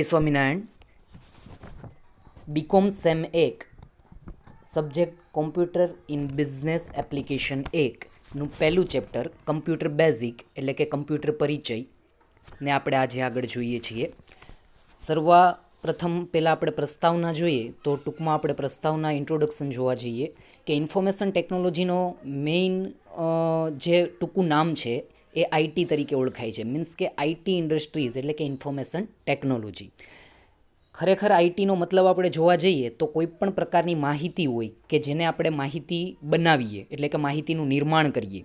જય Swaminarayan. BCom sem એક. Subject computer in business application એકનું પહેલું ચેપ્ટર કમ્પ્યુટર બેઝિક એટલે કે કમ્પ્યુટર પરિચય. ને આપણે આજે આગળ જોઈએ છીએ. સર્વા પ્રથમ પહેલાં આપણે પ્રસ્તાવના જોઈએ, તો ટૂંકમાં આપણે પ્રસ્તાવના ઇન્ટ્રોડક્શન જોવા જઈએ કે ઇન્ફોર્મેશન ટેકનોલોજીનો મેઇન જે ટૂંકું નામ છે એ આઈટી તરીકે ઓળખાય છે. મીન્સ કે આઈટી ઇન્ડસ્ટ્રીઝ એટલે કે ઇન્ફોર્મેશન ટેકનોલોજી ખરેખર આઈટીનો મતલબ આપણે જોવા જઈએ તો કોઈ પણ પ્રકારની માહિતી હોય કે જેને આપણે માહિતી બનાવીએ, એટલે કે માહિતીનું નિર્માણ કરીએ,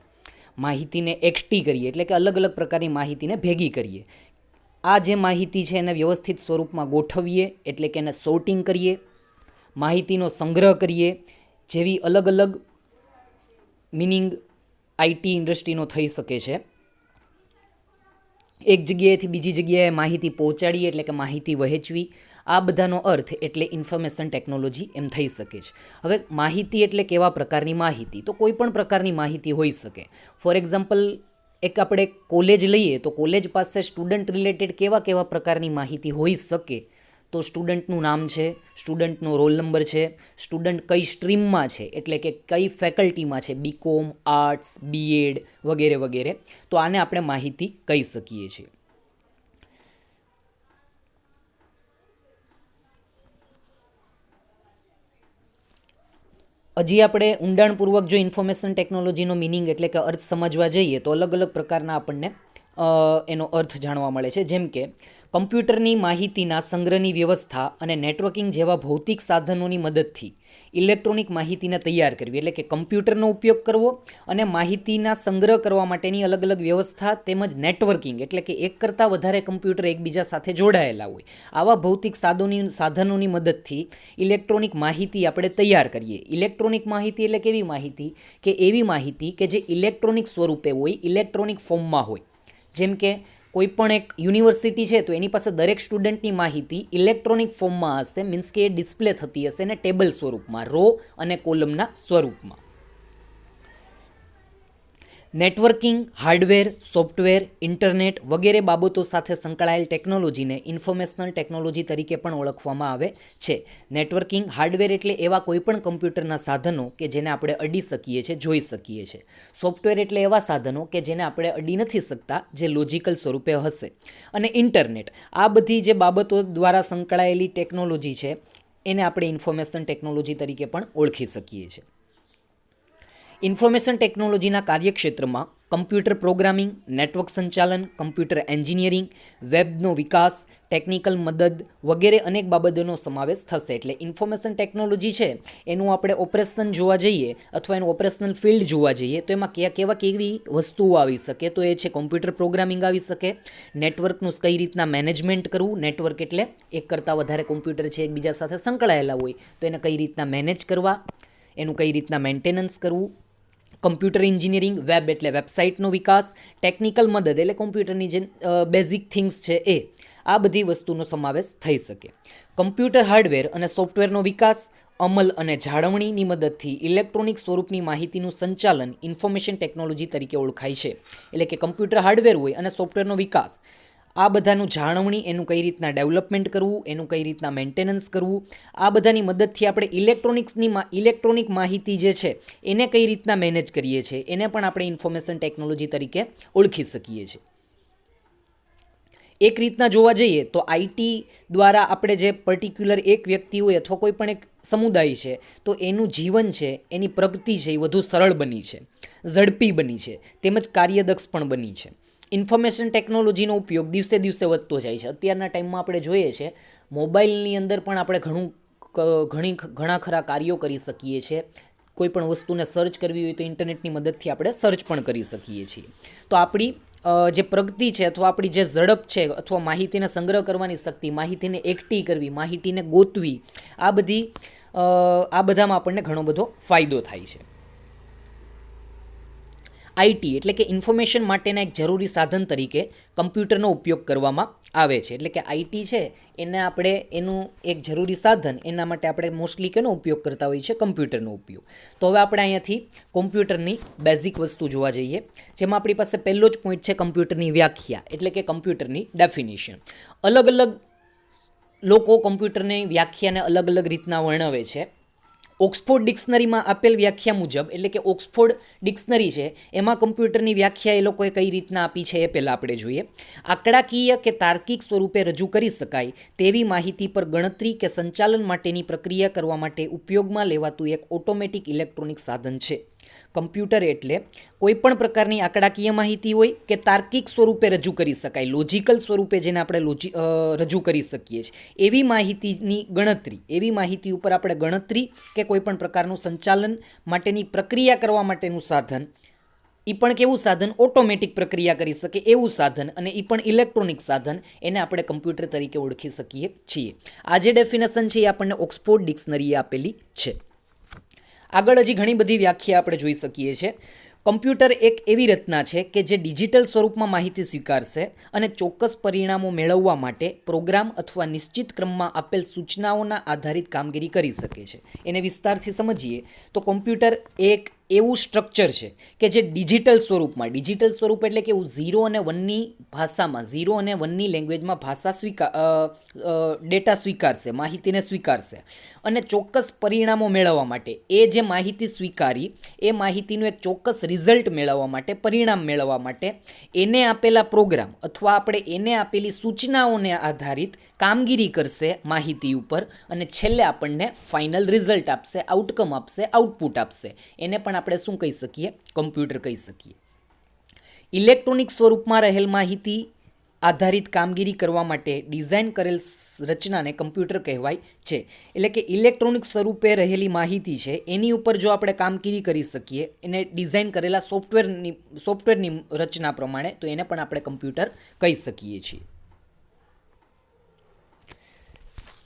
માહિતીને એક્સટી કરીએ, એટલે કે અલગ અલગ પ્રકારની માહિતીને ભેગી કરીએ, આ જે માહિતી છે એને વ્યવસ્થિત સ્વરૂપમાં ગોઠવીએ, એટલે કે એને સોર્ટિંગ કરીએ, માહિતીનો સંગ્રહ કરીએ, જેવી અલગ અલગ મિનિંગ આઈટી ઇન્ડસ્ટ્રીનો થઈ શકે છે. એક જગ્યાએથી બીજી જગ્યાએ માહિતી પહોંચાડી એટલે કે માહિતી વહેંચવી. આ બધાનો અર્થ એટલે ઇન્ફોર્મેશન ટેકનોલોજી એમ થઈ શકે છે. હવે માહિતી એટલે કેવા પ્રકારની માહિતી? તો કોઈ પણ પ્રકારની માહિતી હોઈ શકે. ફોર એક્ઝામ્પલ, એક આપણે કોલેજ લઈએ તો કોલેજ પાસે સ્ટુડન્ટ રિલેટેડ કેવા કેવા પ્રકારની માહિતી હોઈ શકે? તો સ્ટુડન્ટનું નામ છે, સ્ટુડન્ટનો રોલ નંબર છે, સ્ટુડન્ટ કઈ સ્ટ્રીમમાં છે, એટલે કે કઈ ફેકલ્ટીમાં છે બીકોમ આર્ટ્સ બીએડ વગેરે વગેરે, તો આને આપણે માહિતી કહી શકીએ છીએ. હજી આપણે ઊંડાણપૂર્વક જો ઇન્ફોર્મેશન ટેકનોલોજીનો મિનિંગ એટલે કે અર્થ સમજવા જઈએ તો અલગ અલગ પ્રકારના આપણને એનો અર્થ જાણવા મળે છે. જેમ કે, કમ્પ્યુટરની માહિતીના સંગ્રહની વ્યવસ્થા અને નેટવર્કિંગ જેવા ભૌતિક સાધનોની મદદથી ઇલેક્ટ્રોનિક માહિતીને તૈયાર કરવી. એટલે કે કમ્પ્યુટરનો ઉપયોગ કરવો અને માહિતીના સંગ્રહ કરવા માટેની અલગ અલગ વ્યવસ્થા તેમજ નેટવર્કિંગ, એટલે કે એક કરતાં વધારે કમ્પ્યુટર એકબીજા સાથે જોડાયેલા હોય. આવા ભૌતિક સાધનોની સાધનોની મદદથી ઇલેક્ટ્રોનિક માહિતી આપણે તૈયાર કરીએ. ઇલેક્ટ્રોનિક માહિતી એટલે કેવી માહિતી? કે એવી માહિતી કે જે ઇલેક્ટ્રોનિક સ્વરૂપે હોય, ઇલેક્ટ્રોનિક ફોર્મમાં હોય. જેમ કે કોઈ પણ એક યુનિવર્સિટી છે, તો એની પાસે દરેક સ્ટુડન્ટની માહિતી ઇલેક્ટ્રોનિક ફોર્મમાં હશે, મીન્સ કે એ ડિસ્પ્લે થતી હશે ને ટેબલ સ્વરૂપમાં, રો અને કોલમના સ્વરૂપમાં. નેટવર્કિંગ, હાર્ડવેર, સોફ્ટવેર, ઇન્ટરનેટ વગેરે બાબતો સાથે સંકળાયેલ ટેકનોલોજીને ઇન્ફોર્મેશનલ ટેકનોલોજી તરીકે પણ ઓળખવામાં આવે છે. નેટવર્કિંગ, હાર્ડવેર એટલે એવા કોઈપણ કમ્પ્યુટરના સાધનો કે જેને આપણે અડી શકીએ છીએ, જોઈ શકીએ છીએ. સોફ્ટવેર એટલે એવા સાધનો કે જેને આપણે અડી નથી શકતા, જે લોજિકલ સ્વરૂપે હશે. અને ઇન્ટરનેટ, આ બધી જે બાબતો દ્વારા સંકળાયેલી ટેકનોલોજી છે, એને આપણે ઇન્ફોર્મેશન ટેકનોલોજી તરીકે પણ ઓળખી શકીએ છીએ. ઇન્ફોર્મેશન ટેકનોલોજીના કાર્યક્ષેત્રમાં કમ્પ્યુટર પ્રોગ્રામિંગ, નેટવર્ક સંચાલન, કમ્પ્યુટર એન્જિનિયરિંગ, વેબનો વિકાસ, ટેકનિકલ મદદ વગેરે અનેક બાબતોનો સમાવેશ થશે. એટલે ઇન્ફોર્મેશન ટેકનોલોજી છે, એનું આપણે ઓપરેશન જોવા જઈએ અથવા એનું ઓપરેશનલ ફિલ્ડ જોવા જઈએ, તો એમાં કયા કેવા કેવી વસ્તુઓ આવી શકે? તો એ છે કોમ્પ્યુટર પ્રોગ્રામિંગ આવી શકે, નેટવર્કનું કઈ રીતના મેનેજમેન્ટ કરવું? નેટવર્ક એટલે એક કરતાં વધારે કોમ્પ્યુટર છે, એકબીજા સાથે સંકળાયેલા હોય, તો એને કઈ રીતના મેનેજ કરવા? એનું કઈ રીતના મેન્ટેનન્સ કરવું? કમ્પ્યુટર એન્જિનિયરિંગ, વેબ એટલે વેબસાઇટનો વિકાસ, ટેકનિકલ મદદ એટલે કોમ્પ્યુટરની જે બેઝિક થિંગ્સ છે એ. આ બધી વસ્તુનો સમાવેશ થઈ શકે. કમ્પ્યુટર હાર્ડવેર અને સોફ્ટવેરનો વિકાસ, અમલ અને જાળવણીની મદદથી ઇલેક્ટ્રોનિક સ્વરૂપની માહિતીનું સંચાલન, ઇન્ફોર્મેશન ટેકનોલોજી તરીકે ઓળખાય છે. એટલે કે કમ્પ્યુટર હાર્ડવેર હોય અને સોફ્ટવેરનો વિકાસ આ બધાનું જાળવણી એનું કઈ રીતના ડેવલપમેન્ટ કરવું, એનું કઈ રીતના મેન્ટેનન્સ કરવું, આ બધાની મદદથી આપણે ઇલેક્ટ્રોનિક્સની ઇલેક્ટ્રોનિક માહિતી જે છે, એને કઈ રીતના મેનેજ કરીએ છીએ, એને પણ આપણે ઇન્ફોર્મેશન ટેકનોલોજી તરીકે ઓળખી શકીએ છીએ. એક રીતના જોવા જઈએ તો આઈટી દ્વારા આપણે જે પર્ટિક્યુલર એક વ્યક્તિ હોય અથવા કોઈ પણ એક સમુદાય છે, તો એનું જીવન છે, એની પ્રગતિ છે એ વધુ સરળ બની છે, ઝડપી બની છે, તેમજ કાર્યદક્ષ પણ બની છે. ઇન્ફોર્મેશન ટેકનોલોજીનો ઉપયોગ દિવસે દિવસે વધતો જાય છે. અત્યારના ટાઈમમાં આપણે જોઈએ છે, મોબાઈલની અંદર પણ આપણે ઘણું ઘણી ઘણા ખરા કાર્યો કરી શકીએ છીએ કોઈ પણ વસ્તુને સર્ચ કરવી હોય તો ઇન્ટરનેટની મદદથી આપણે સર્ચ પણ કરી શકીએ છીએ. તો આપણી જે પ્રગતિ છે અથવા આપણી જે ઝડપ છે અથવા માહિતીને સંગ્રહ કરવાની શક્તિ, માહિતીને એકઠી કરવી, માહિતીને ગોતવી, આ બધી આ બધામાં આપણને ઘણો બધો ફાયદો થાય છે. આઈટી એટલે કે ઇન્ફોર્મેશન માટેના એક જરૂરી સાધન તરીકે કમ્પ્યુટરનો ઉપયોગ કરવામાં આવે છે. એટલે કે આઈટી છે, એને આપણે એનું એક જરૂરી સાધન, એના માટે આપણે મોસ્ટલી કેનો ઉપયોગ કરતા હોઈએ છીએ? કમ્પ્યુટરનો ઉપયોગ. તો હવે આપણે અહીંયાથી કોમ્પ્યુટરની બેઝિક વસ્તુ જોવા જઈએ, જેમાં આપણી પાસે પહેલો જ પોઈન્ટ છે કમ્પ્યુટરની વ્યાખ્યા, એટલે કે કમ્પ્યુટરની ડેફિનેશન. અલગ અલગ લોકો કમ્પ્યુટરની વ્યાખ્યાને અલગ અલગ રીતના વર્ણવે છે. ઓક્સફોર્ડ ડિક્શનરીમાં આપેલ વ્યાખ્યા મુજબ, એટલે કે ઓક્સફોર્ડ ડિક્શનરી છે, એમાં કમ્પ્યુટરની વ્યાખ્યા એ લોકોએ કઈ રીતના આપી છે એ પહેલાં આપણે જોઈએ. આંકડાકીય કે તાર્કિક સ્વરૂપે રજૂ કરી શકાય તેવી માહિતી પર ગણતરી કે સંચાલન માટેની પ્રક્રિયા કરવા માટે ઉપયોગમાં લેવાતું એક ઓટોમેટિક ઇલેક્ટ્રોનિક સાધન છે. કમ્પ્યુટર એટલે કોઈપણ પ્રકારની આંકડાકીય માહિતી હોય કે તાર્કિક સ્વરૂપે રજૂ કરી શકાય લોજિકલ સ્વરૂપે જેને આપણે લોજી રજૂ કરી શકીએ છીએ. એવી માહિતીની ગણતરી, એવી માહિતી ઉપર આપણે ગણતરી કે કોઈપણ પ્રકારનું સંચાલન માટેની પ્રક્રિયા કરવા માટેનું સાધન એ પણ કેવું સાધન? ઓટોમેટિક પ્રક્રિયા કરી શકે એવું સાધન અને એ પણ ઇલેક્ટ્રોનિક સાધન એને આપણે કમ્પ્યુટર તરીકે ઓળખી શકીએ છીએ. આ જે ડેફિનેશન છે એ આપણને ઓક્સફોર્ડ ડિક્શનરીએ આપેલી છે. આગળ હજી ઘણી બધી વ્યાખ્યા આપણે જોઈ શકીએ છીએ. કમ્પ્યુટર એક એવી રચના છે કે જે ડિજિટલ સ્વરૂપમાં માહિતી સ્વીકારશે અને ચોક્કસ પરિણામો મેળવવા માટે પ્રોગ્રામ અથવા નિશ્ચિત ક્રમમાં આપેલ સૂચનાઓના આધારિત કામગીરી કરી શકે છે. એને વિસ્તારથી સમજીએ તો કોમ્પ્યુટર એક એવું સ્ટ્રક્ચર છે કે જે ડિજિટલ સ્વરૂપમાં ડિજિટલ સ્વરૂપ એટલે કે ઝીરો અને વનની ભાષામાં ઝીરો અને વનની લેંગ્વેજમાં ભાષા સ્વીકાર ડેટા સ્વીકારશે, માહિતીને સ્વીકારશે. અને ચોક્કસ પરિણામો મેળવવા માટે, એ જે માહિતી સ્વીકારી, એ માહિતીનું એક ચોક્કસ રિઝલ્ટ મેળવવા માટે, પરિણામ મેળવવા માટે, એને આપેલા પ્રોગ્રામ અથવા આપણે એને આપેલી સૂચનાઓને આધારિત કામગીરી કરશે માહિતી ઉપર અને છેલ્લે આપણને ફાઇનલ રિઝલ્ટ આપશે આઉટકમ આપશે આઉટપુટ આપશે. એને પણ આપણે શું કહી શકીએ? કમ્પ્યુટર કહી શકીએ. ઇલેક્ટ્રોનિક સ્વરૂપમાં રહેલ માહિતી આધારિત કામગીરી કરવા માટે ડિઝાઇન કરેલ રચનાને કમ્પ્યુટર કહેવાય છે. એટલે કે ઇલેક્ટ્રોનિક સ્વરૂપે રહેલી માહિતી છે, એની ઉપર જો આપણે કામગીરી કરી શકીએ, એને ડિઝાઇન કરેલા સોફ્ટવેરની સોફ્ટવેરની રચના પ્રમાણે, તો એને પણ આપણે કમ્પ્યુટર કહી શકીએ છીએ.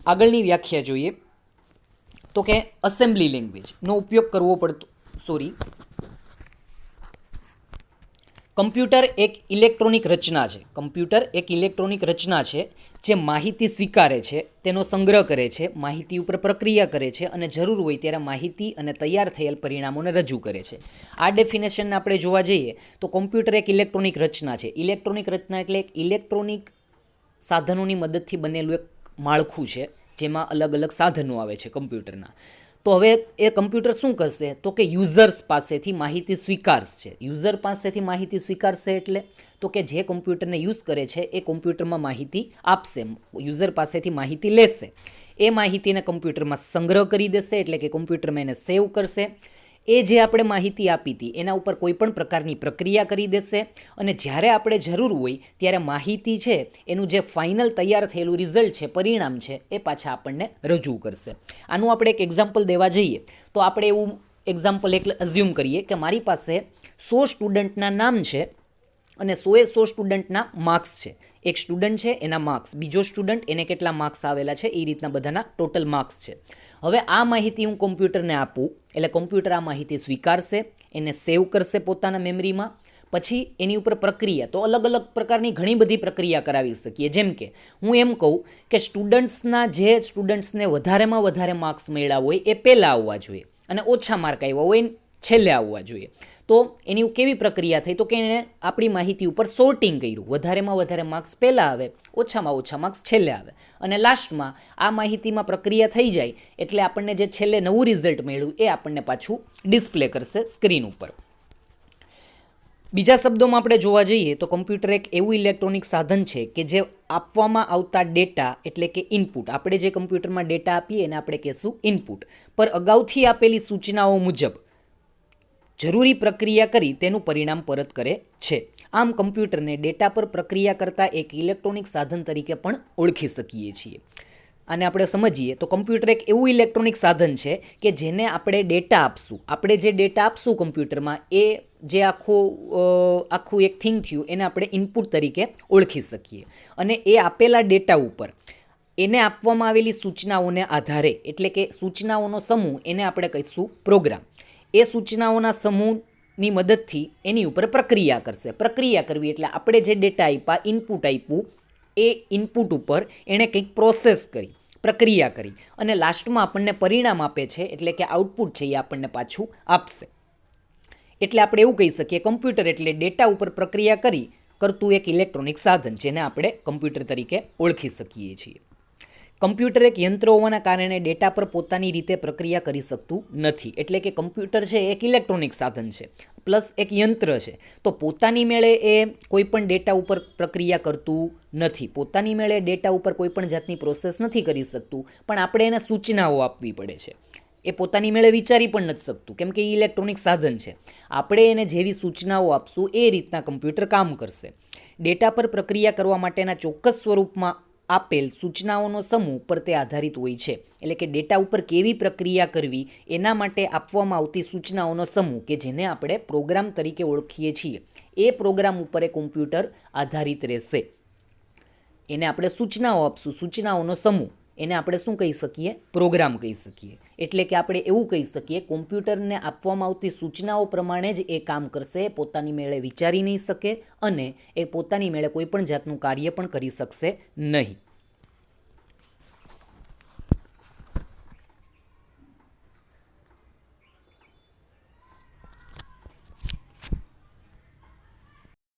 આગળની વ્યાખ્યા જોઈએ. તો કે અસેમ્બલી લેંગ્વેજનો ઉપયોગ કરવો પડતો સોરી. કમ્પ્યુટર એક ઇલેક્ટ્રોનિક રચના છે. કમ્પ્યુટર એક ઇલેક્ટ્રોનિક રચના છે જે માહિતી સ્વીકારે છે, તેનો સંગ્રહ કરે છે, માહિતી ઉપર પ્રક્રિયા કરે છે અને જરૂર હોય ત્યારે માહિતી અને તૈયાર થયેલ પરિણામોને રજૂ કરે છે. આ ડેફિનેશનને આપણે જોવા જઈએ તો કોમ્પ્યુટર એક ઇલેક્ટ્રોનિક રચના છે. ઇલેક્ટ્રોનિક રચના એટલે એક ઇલેક્ટ્રોનિક સાધનોની મદદથી બનેલું એક માળખું છે, જેમાં અલગ અલગ સાધનો આવે છે કમ્પ્યુટરના. તો હવે એ કમ્પ્યુટર શું કરશે? તો કે યુઝર્સ પાસેથી માહિતી સ્વીકારશે. યુઝર પાસેથી માહિતી સ્વીકારશે એટલે? તો કે જે કમ્પ્યુટરને યુઝ કરે છે, એ કમ્પ્યુટરમાં માહિતી આપશે. યુઝર પાસેથી માહિતી લેશે. એ માહિતીને કમ્પ્યુટરમાં સંગ્રહ કરી દેશે એટલે કે કમ્પ્યુટરમાં એને સેવ કરશે. એ જે આપણે માહિતી આપી હતી, એના ઉપર કોઈ પણ પ્રકારની પ્રક્રિયા કરી દેશે અને જ્યારે આપણે જરૂર હોય ત્યારે માહિતી છે, એનું જે ફાઇનલ તૈયાર થયેલું રિઝલ્ટ છે, પરિણામ છે, એ પાછા આપણને રજૂ કરશે. આનું આપણે એક એક્ઝામ્પલ દેવા જઈએ, તો આપણે એવું એક્ઝામ્પલ એક અઝ્યુમ કરીએ કે મારી પાસે સો સ્ટુડન્ટના નામ છે અને સોએ સો સ્ટુડન્ટના માર્ક્સ છે. એક સ્ટુડન્ટ છે, એના માર્ક્સ. બીજો સ્ટુડન્ટ, એને કેટલા માર્ક્સ આવેલા છે, એ રીતના બધાના ટોટલ માર્ક્સ છે. હવે આ માહિતી હું કોમ્પ્યુટરને આપું, એટલે કોમ્પ્યુટર આ માહિતી સ્વીકારશે, એને સેવ કરશે પોતાના મેમરીમાં, પછી એની ઉપર પ્રક્રિયા, તો અલગ અલગ પ્રકારની ઘણી બધી પ્રક્રિયા કરાવી શકીએ. જેમ કે, હું એમ કહું કે સ્ટુડન્ટ્સના જે સ્ટુડન્ટ્સને વધારેમાં વધારે માર્ક્સ મળ્યા હોય, એ પહેલાં આવવા જોઈએ. અને ઓછા માર્ક આવ્યા હોય છેલ્લે આવવા જોઈએ. તો એની કેવી પ્રક્રિયા થઈ? તો કે એણે આપણી માહિતી ઉપર સોર્ટિંગ કર્યું. વધારેમાં વધારે માર્ક્સ પહેલાં આવે, ઓછામાં ઓછા માર્ક્સ છેલ્લે આવે. અને લાસ્ટમાં આ માહિતીમાં પ્રક્રિયા થઈ જાય એટલે આપણને જે છેલ્લે નવું રિઝલ્ટ મળ્યું એ આપણને પાછું ડિસ્પ્લે કરશે સ્ક્રીન ઉપર. બીજા શબ્દોમાં આપણે જોવા જઈએ તો કમ્પ્યુટર એક એવું ઇલેક્ટ્રોનિક સાધન છે કે જે આપવામાં આવતા ડેટા એટલે કે ઇનપુટ આપણે જે કમ્પ્યુટરમાં ડેટા આપીએ એને આપણે કહેશું ઇનપુટ પર અગાઉથી આપેલી સૂચનાઓ મુજબ જરૂરી પ્રક્રિયા કરી તેનું પરિણામ પરત કરે છે. આમ કમ્પ્યુટરને ડેટા પર પ્રક્રિયા કરતા એક ઇલેક્ટ્રોનિક સાધન તરીકે પણ ઓળખી શકીએ છીએ. અને આપણે સમજીએ તો કમ્પ્યુટર એક એવું ઇલેક્ટ્રોનિક સાધન છે કે જેને આપણે ડેટા આપશું. આપણે જે ડેટા આપશું કમ્પ્યુટરમાં એ જે આખું આખું એક થિંગ થયું એને આપણે ઇનપુટ તરીકે ઓળખી શકીએ. અને એ આપેલા ડેટા ઉપર એને આપવામાં આવેલી સૂચનાઓને આધારે, એટલે કે સૂચનાઓનો સમૂહ, એને આપણે કહીશું પ્રોગ્રામ. એ સૂચનાઓના સમૂહની મદદથી એની ઉપર પ્રક્રિયા કરશે. પ્રક્રિયા કરવી એટલે આપણે જે ડેટા આપ્યા ઇનપુટ આપ્યું એ ઇનપુટ ઉપર એણે કંઈક પ્રોસેસ કરી, પ્રક્રિયા કરી અને લાસ્ટમાં આપણને પરિણામ આપે છે એટલે કે આઉટપુટ છે એ આપણને પાછું આપશે. એટલે આપણે એવું કહી શકીએ કમ્પ્યુટર એટલે ડેટા ઉપર પ્રક્રિયા કરી કરતું એક ઇલેક્ટ્રોનિક સાધન જેને આપણે કમ્પ્યુટર તરીકે ઓળખી શકીએ છીએ. કમ્પ્યુટર એક યંત્ર હોવાના કારણે ડેટા પર પોતાની રીતે પ્રક્રિયા કરી શકતું નથી. એટલે કે કમ્પ્યુટર છે એક ઇલેક્ટ્રોનિક સાધન છે. પ્લસ એક યંત્ર છે. તો પોતાની મેળે એ કોઈ પણ ડેટા ઉપર પ્રક્રિયા કરતું નથી. પોતાની મેળે ડેટા ઉપર કોઈ પણ જાતની પ્રોસેસ નથી કરી શકતું. પણ આપણે એને સૂચનાઓ આપવી પડે છે. એ પોતાની મેળે વિચારી પણ નથી શકતું. કેમ કે એ ઇલેક્ટ્રોનિક સાધન છે. આપણે એને જેવી સૂચનાઓ આપશું એ રીતના કમ્પ્યુટર કામ કરશે. ડેટા પર પ્રક્રિયા કરવા માટેના ચોક્કસ સ્વરૂપમાં આપેલ સૂચનાઓનો સમૂહ પર તે આધારિત હોય છે. એટલે કે ડેટા ઉપર કેવી પ્રક્રિયા કરવી, એના માટે આપવામાં આવતી સૂચનાઓનો સમૂહ કે જેને આપણે પ્રોગ્રામ તરીકે ઓળખીએ છીએ. એ પ્રોગ્રામ ઉપર એ કોમ્પ્યુટર આધારિત રહેશે. એને આપણે સૂચનાઓ આપશું. સૂચનાઓનો સમૂહ એને આપણે શું કહી શકીએ? પ્રોગ્રામ કહી શકીએ. એટલે કે આપણે એવું કહી શકીએ, કોમ્પ્યુટરને આપવામાં આવતી સૂચનાઓ પ્રમાણે જ એ કામ કરશે, પોતાની મેળે વિચારી નહીં શકે અને એ પોતાની મેળે કોઈ પણ જાતનું કાર્ય પણ કરી શકશે નહીં.